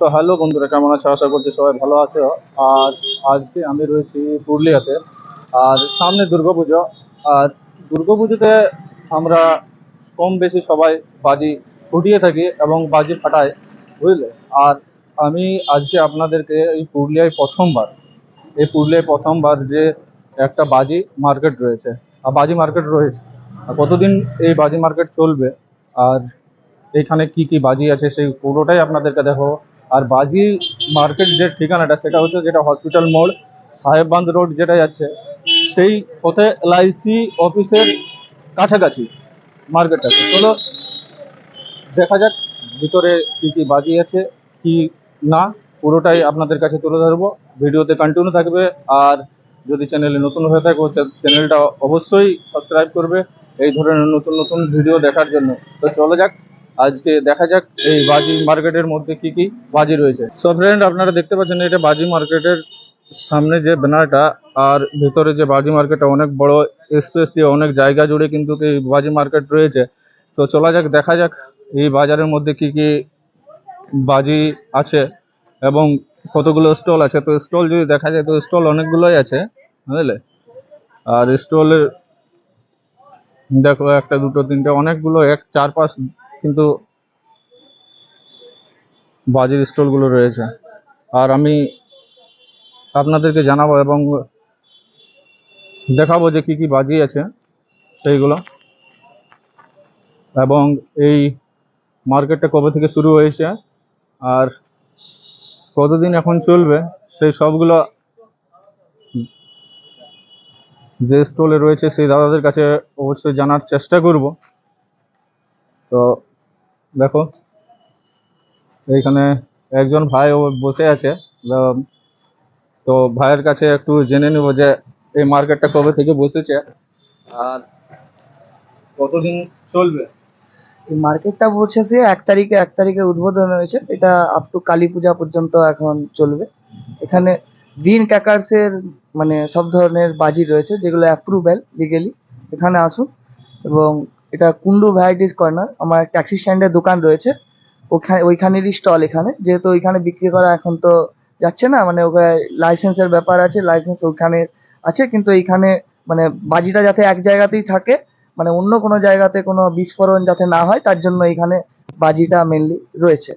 তো হ্যালো বন্ধুরা, কেমন আছো? আশা করছি সবাই ভালো আছো। আর আজকে আমি রয়েছি পুরুলিয়াতে। আর সামনে দুর্গাপুজো। আর দুর্গাপুজোতে আমরা কম বেশি সবাই বাজি ফুটিয়ে থাকি এবং বাজি ফাটাই, বুঝলে? আর আমি আজকে আপনাদেরকে এই পুরুলিয়ায় প্রথমবার, এই পুরুলিয়ায় প্রথমবার যে একটা বাজি মার্কেট রয়েছে, আর বাজি মার্কেট রয়েছে। আর কতদিন এই বাজি মার্কেট চলবে? আর এখানে কি কি বাজি আছে, সেই পুরোটাই আপনাদেরকে দেখো আর বাজি মার্কেট যে ঠিকানাটা সেটা হচ্ছে যেটা হসপিটাল মোড় সাহেববান্ধ রোড যেটা যাচ্ছে, সেই পথে এলআইসি অফিসের কাছাকাছি মার্কেটটা চলো দেখা যাক ভিতরে কি কি বাজি আছে, কি না, পুরোটাই আপনাদের কাছে তুলে ধরবো। ভিডিওতে কন্টিনিউ থাকবে, আর যদি চ্যানেলে নতুন হয়ে থাকে চ্যানেলটা অবশ্যই সাবস্ক্রাইব করবে। এই ধরনের নতুন নতুন ভিডিও দেখার জন্য। তো চলো যাক। আজকে দেখা যাক এই বাজি মার্কেটের মধ্যে কি কি বাজি রয়েছে। সো ফ্রেন্ড আপনারা দেখতে পাচ্ছেন এটা বাজি মার্কেটের সামনে যে ব্যানারটা, আর ভিতরে যে বাজি মার্কেটটা অনেক বড় স্পেস দিয়ে অনেক জায়গা জুড়ে কিন্তু এই বাজি মার্কেট রয়েছে। তো চলা যাক, দেখা যাক এই বাজারের মধ্যে কি কি বাজি আছে এবং কতগুলো স্টল আছে। তো স্টল যদি দেখা যায়, তো স্টল অনেকগুলোই আছে, বুঝলে? আর স্টলের দেখো, একটা, দুটো, তিনটে, অনেকগুলো, এক, চার, পাঁচ কিন্তু বাজের স্টলগুলো রয়েছে। আর আমি আপনাদেরকে জানাব এবং দেখাবো যে কি কি বাজি আছে সেইগুলো। এবং এই মার্কেটটা কবে থেকে শুরু হয়েছে আর কতদিন এখন চলবে, সেই সবগুলো যে স্টলে রয়েছে সেই দাদাদের কাছে অবশ্যই জানার চেষ্টা করব। তো দেখো, এইখানে একজন ভাই ও বসে আছে। তো ভাইয়ের কাছে একটু জেনে নেব যে এই মার্কেটটা কবে থেকে বসেছে আর কতদিন চলবে? এই মার্কেটটা বসেছে এক তারিখে এক তারিখে উদ্বোধন হয়েছে। এটা আপ টু কালী পূজা পর্যন্ত এখন চলবে। এখানে গ্রিন ক্যাকার্সের মানে সব ধরনের বাজি রয়েছে, যেগুলো অ্যাপ্রুভেল লিগেলি এখানে আসুন এবং এটা কুন্ডু ভ্যারাইটিস কর্নার। আমার ট্যাক্সি স্ট্যান্ডের দোকান রয়েছে। ওখানে ওইখানেরই স্টল এখানে। যেহেতু ওইখানে বিক্রি করা এখন তো যাচ্ছে না মানে ওখানে লাইসেন্সের ব্যাপার আছে, লাইসেন্স ওইখানে আছে, কিন্তু এইখানে মানে বাজিটা যাতে এক জায়গাতেই থাকে মানে অন্য কোনো জায়গাতে কোনো বিস্ফোরণ যাতে না হয়, তার জন্য এইখানে বাজিটা মেনলি রয়েছে।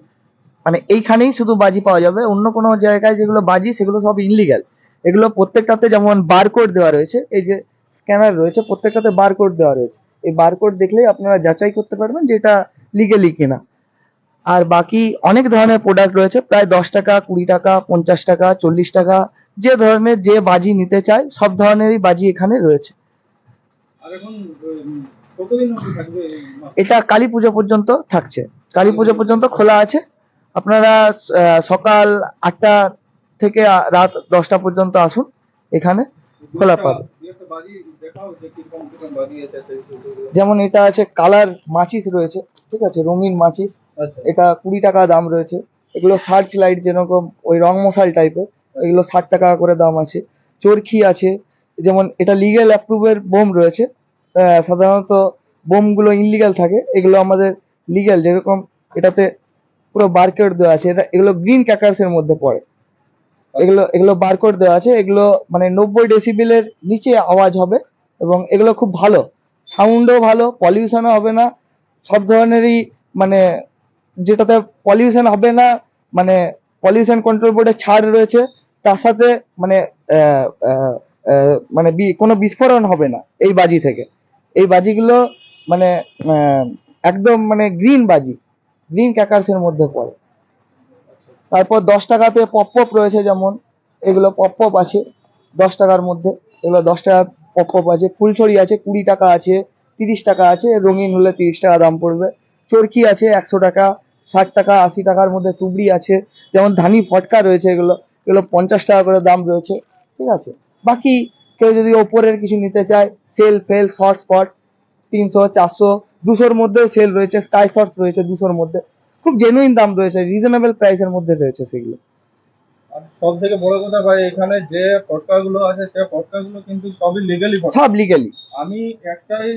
মানে এইখানেই শুধু বাজি পাওয়া যাবে। অন্য কোনো জায়গায় যেগুলো বাজি, সেগুলো সব ইনলিগ্যাল এগুলো প্রত্যেকটাতে যেমন বারকোড দেওয়া রয়েছে, এই যে স্ক্যানার রয়েছে, প্রত্যেকটাতে বারকোড দেওয়া রয়েছে। এই বারকোড দেখলেই আপনারা যাচাই করতে পারবেন যে এটা লিগেলি কিনা। আর বাকি অনেক ধরনের প্রোডাক্ট রয়েছে প্রায় দশ টাকা কুড়ি টাকা পঞ্চাশ টাকা চল্লিশ টাকা যে ধরনের যে বাজি নিতে চায় সব ধরনেরই বাজি এখানে রয়েছে। আর এখন কতদিন অবধি থাকবে এটা কালী পুজো পর্যন্ত থাকছে। কালী পুজো পর্যন্ত খোলা আছে। আপনারা সকাল আটটা থেকে রাত দশটা পর্যন্ত আসুন। এখানে খোলা পাবে। যেমন এটা আছে কালার মাচিস রয়েছে ঠিক আছে রঙিন মাচিস। আচ্ছা। এটা কুড়ি টাকা দাম রয়েছে। এগুলো সার্চ লাইট যেরকম ওই রং মশাল টাইপের এগুলো ষাট টাকা করে দাম আছে। চরকি আছে যেমন এটা লিগেল অ্যাপ্রুভের বোম রয়েছে। আহ, সাধারণত বোমগুলো ইনলিগাল থাকে এগুলো আমাদের লিগ্যাল যেরকম এটাতে পুরো বারকোড দেওয়া আছে। এটা এগুলো গ্রিন ক্যাকার্সের মধ্যে পড়ে। এগুলো এগুলো বারকোড দেওয়া আছে। এগুলো মানে নব্বই ডেসিবেলের নিচে আওয়াজ হবে এবং এগুলো খুব ভালো। সাউন্ডও ভালো পলিউশনও হবে না। সব ধরনেরই মানে যেটাতে পলিউশন হবে না মানে পলিউশন কন্ট্রোল বোর্ডে ছাড় রয়েছে, তার সাথে মানে মানে কোনো বিস্ফোরণ হবে না এই বাজি থেকে। এই বাজিগুলো মানে একদম মানে গ্রিন বাজি গ্রিন ক্যাকার্সের মধ্যে পড়ে। তারপর দশ টাকাতে পপ রয়েছে যেমন, এগুলো পপ আছে, দশ টাকার মধ্যে। এগুলো দশ টাকা পপ আছে, ফুলছড়ি আছে, কুড়ি টাকা আছে, তিরিশ টাকা আছে, রঙিন হলে তিরিশ টাকা দাম পড়বে। চরকি আছে একশো টাকা, ষাট টাকা, আশি টাকার মধ্যে তুবড়ি আছে, যেমন ধানি ফটকা রয়েছে এগুলো এগুলো পঞ্চাশ টাকা করে দাম রয়েছে, ঠিক আছে? বাকি কেউ যদি ওপরের কিছু নিতে চায়, সেল, ফেল, শর্টস ফটস তিনশো, চারশো, দুশোর মধ্যেও সেল রয়েছে, স্কাই শর্টস রয়েছে দুশোর মধ্যে। খুব জেনুইন দাম রয়েছে রিজনেবল প্রাইসের মধ্যে রয়েছে সেগুলো। সব থেকে বড় কথা ভাই এখানে যে পটকাগুলো আছে সে পটকাগুলো কিন্তু সবই লিগালি সব লিগালি আমি একটাই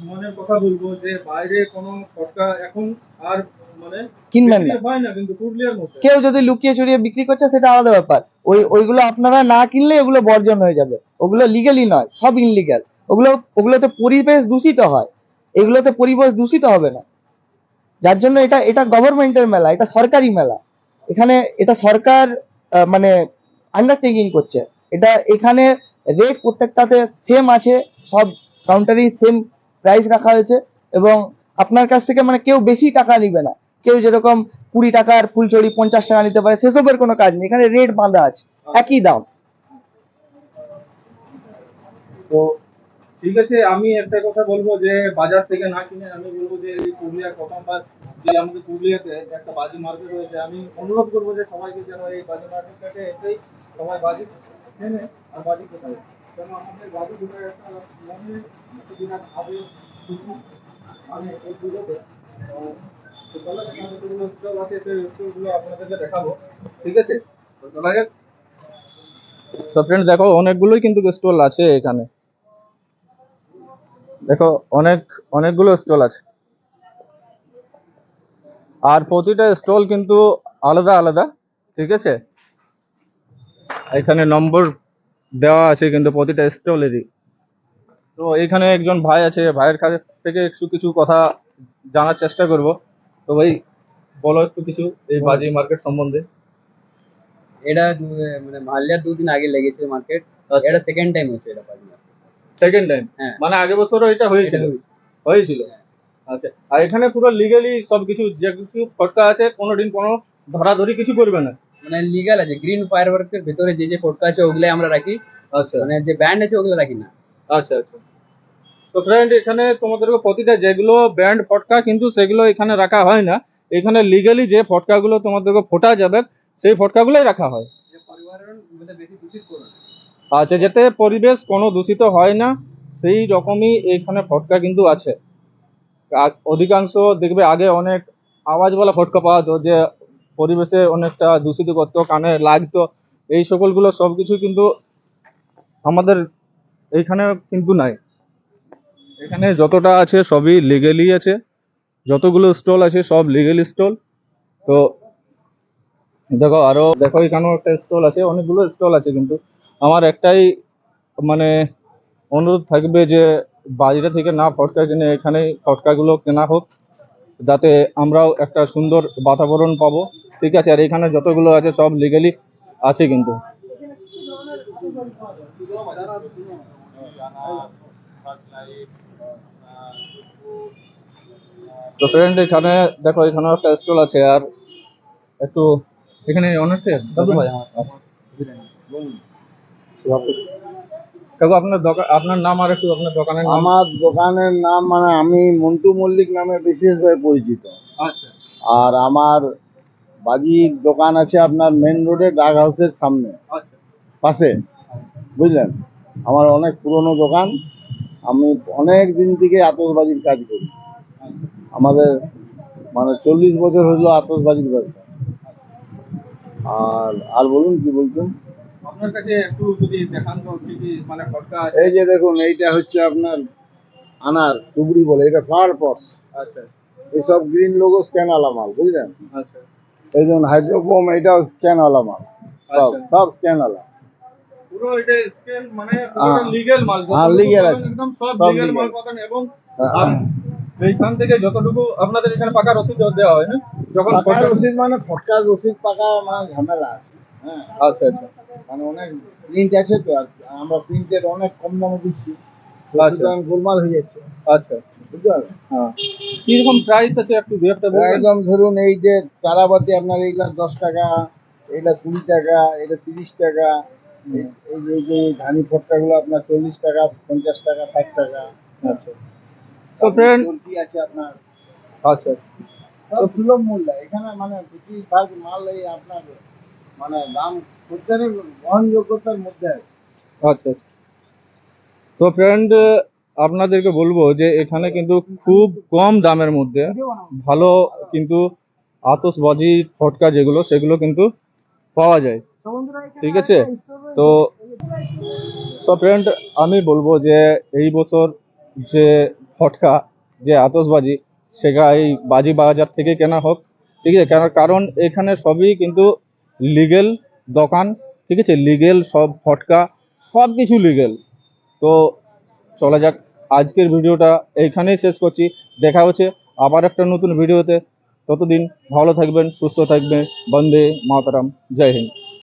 মনের কথা বলব যে বাইরে কোনো পটকা এখন আর মানে কিনবেন না। হয় না কিন্তু পুরুলিয়ার মধ্যে কেউ যদি লুকিয়ে চুরিয়ে বিক্রি করছে সেটা আলাদা ব্যাপার। ওই ওইগুলো আপনারা না কিনলে ওগুলো বর্জন হয়ে যাবে। ওগুলো লিগালি নয় সব ইনলিগাল ওগুলো ওগুলোতে পরিবেশ দূষিত হয়। এগুলোতে পরিবেশ দূষিত হবে না। যার জন্য এটা এটা গভর্নমেন্টের মেলা, এটা সরকারি মেলা। এখানে এটা সরকার মানে আন্ডারটেকিং করছে। এটা এখানে রেট প্রত্যেকটাতে সেম আছে, সব কাউন্টারই সেম প্রাইস রাখা হয়েছে এবং আপনার কাছ থেকে মানে কেউ বেশি টাকা নিবে না। কেউ যেরকম কুড়ি টাকার ফুলচড়ি পঞ্চাশ টাকা নিতে পারে, সেসবের কোনো কাজ নেই। এখানে রেট বাঁধা আছে, একই দাম। তো ঠিক আছে, আমি একটা কথা বলব যে, বাজার থেকে না কিনে আমি বলব যে, এই পুরুলিয়া প্রথমবার যে আমাদের পুরুলিয়াতে একটা বাজি মার্কেট রয়েছে আমি অনুরোধ করব যে, সবাইকে যেন এই বাজি মার্কেটটাকে এসেই সবাই বাজি কেনে, আর বাজি কোথায়? কেন আমাদের বাজি দুটো একটা মনে আগে কিছু আমি এই পুজোতে আপনাদেরকে দেখাবো, ঠিক আছে? দেখো, অনেকগুলোই কিন্তু স্টল আছে এখানে। দেখো অনেক অনেকগুলো স্টল আছে। আর প্রতিটা স্টল কিন্তু আলাদা আলাদা ঠিক আছে? এখানে নম্বর দেওয়া আছে কিন্তু প্রতিটা স্টলেরই তো এখানে একজন ভাই আছে ভাইয়ের কাছ থেকে একটু কিছু কথা জানার চেষ্টা করব। তো ভাই বলো একটু কিছু এই বাজি মার্কেট সম্বন্ধে। এটা মানে মাল্যার দুদিন আগে লেগেছে মার্কেট এটা সেকেন্ড টাইম হচ্ছে এটা পাঁচ মাস সেকেন্ড টাইম হ্যাঁ। মানে আগের বছরও এটা হয়েছিল। হয়েছিল। আচ্ছা আর এখানে পুরো লিগালি সবকিছু যে কিছু ফটকা আছে কোনোদিন কোনো ধরাধরি কিছু করবে না। মানে লিগাল আছে। গ্রিন ফায়ার ওয়ার্কের ভেতরে যে যে ফটকা আছে ওগুলাই আমরা রাখি। আচ্ছা। মানে যে ব্যান্ড আছে ওগুলো রাখি না। আচ্ছা আচ্ছা। তো ফ্রেন্ড এখানে তোমাদেরকে প্রতিটা যেগুলো ব্র্যান্ড ফটকা কিন্তু সেগুলো এখানে রাখা হয় না। এখানে লিগালি যে ফটকাগুলো তোমাদেরকে ফোটা যাবে সেই ফটকাগুলোই রাখা হয়। পরিবারের বেশি দূষিত করো না। আচ্ছা যাতে পরিবেশ কোনো দূষিত হয় না, সেই রকমই এখানে ফটকা কিন্তু আছে। অধিকাংশ দেখবে আগে অনেক আওয়াজওয়ালা ফটকা পাওয়া যে পরিবেশে অনেকটা দূষিত করতো, কানে লাগতো, এই সকলগুলো সব কিছু কিন্তু আমাদের এইখানে কিন্তু নাই। এখানে যতটা আছে সবই লিগেলি আছে, যতগুলো স্টল আছে সব লিগেল স্টল তো দেখো আরও, দেখো এখানেও একটা স্টল আছে, অনেকগুলো স্টল আছে কিন্তু। আমার একটাই মানে অনুরোধ থাকবে যে বাইরে থেকে না ফটকা কিনে এখানে ফটকাগুলো কেনা হোক, যাতে আমরাও একটা সুন্দর বাতাবরণ পাবো। ঠিক আছে, আর এখানে যতগুলো আছে সব লিগালি আছে কিন্তু। তো ফ্রেন্ড এখানে দেখো এখানে একটা স্টল আছে, আর একটু এখানে অনেকটা কাকু আপনার দোকান আপনার নাম আর একটু আপনার দোকানের নাম। আমার দোকানের নাম মানে আমি মন্টু মল্লিক নামে বিশেষভাবে পরিচিত। আচ্ছা। আর আমার বাজির দোকান আছে আপনার মেন রোডে ডাক হাউসের সামনে। আচ্ছা। পাশে। বুঝলেন? আমার অনেক পুরনো দোকান। আমি অনেক দিন থেকে আতসবাজির কাজ করি। আমাদের মানে চল্লিশ বছর হলো আতসবাজির ব্যবসা। আর আর বলুন কি বলছেন? আপনার কাছে একটু যদি দেখান তো কি কি মানে আছে? এই যে দেখুন এইটা হচ্ছে আপনার আনার টুকরি বলে এটা ফ্লাওয়ার পটস আচ্ছা। এসব গ্রিন লোগো স্ক্যান আলা মাল বুঝলেন? আচ্ছা। এই যেমন এটাও স্ক্যান আলা মাল। সব। সব স্ক্যান আলা। পুরো এটা স্কেল মানে হ্যাঁ। লিগ্যাল মাল হ্যাঁ, যতটুকু আছে। একদম সব সব লিগ্যাল মাল পাবেন এবং হ্যাঁ। এইখান থেকে যতটুকু আপনাদের এখানে পাকা রসিদ দেওয়া হয় না যখন পাকা রসিদ মানে রসিদ পাকা মানে ঝামেলা আছে। হ্যাঁ। আচ্ছা আচ্ছা। মানে অনেক প্রিন্ট আছে তো আর আমরা প্রিন্টেড অনেক কম দামে দিচ্ছি। আচ্ছা। সুতরাং গোলমাল হয়ে যাচ্ছে। আচ্ছা। বুঝতে পারলেন? হ্যাঁ। কীরকম প্রাইস আছে একটু দু একটা একদম ধরুন এই যে চারাবাতি আপনার এইগুলা দশ টাকা এটা কুড়ি টাকা এটা তিরিশ টাকা এই- যে এই যে ধানি ফটকাগুলো আপনার চল্লিশ টাকা পঞ্চাশ টাকা ষাট টাকা। আচ্ছা। তো ফ্রেন্ড আছে আপনার। আচ্ছা। সুলভ মূল্য। এখানে মানে বেশিরভাগ মাল এই আপনার মানে দাম খদ্দেরের গ্রহণযোগ্যতার মধ্যে আছে। আচ্ছা তো ফ্রেন্ড আপনাদেরকে বলব যে এখানে কিন্তু খুব কম দামের মধ্যে ভালো কিন্তু আতসবাজি ফটকা যেগুলো, সেগুলো কিন্তু পাওয়া যায়। ঠিক আছে? তো সো ফ্রেন্ড আমি বলব যে এই বছর যে ফটকা, যে আতসবাজি সেটা এই বাজি বাজার থেকে কেনা হোক। ঠিক আছে? কেন কারণ এখানে সবই কিন্তু লিগেল দোকান, ঠিক আছে? লিগেল সব ফটকা, সব কিছু লিগেল তো চলা যাক, আজকের ভিডিওটা এইখানেই শেষ করছি। দেখা হচ্ছে আবার একটা নতুন ভিডিওতে। ততদিন ভালো থাকবেন, সুস্থ থাকবেন। বন্দে মাতারাম, জয় হিন্দ।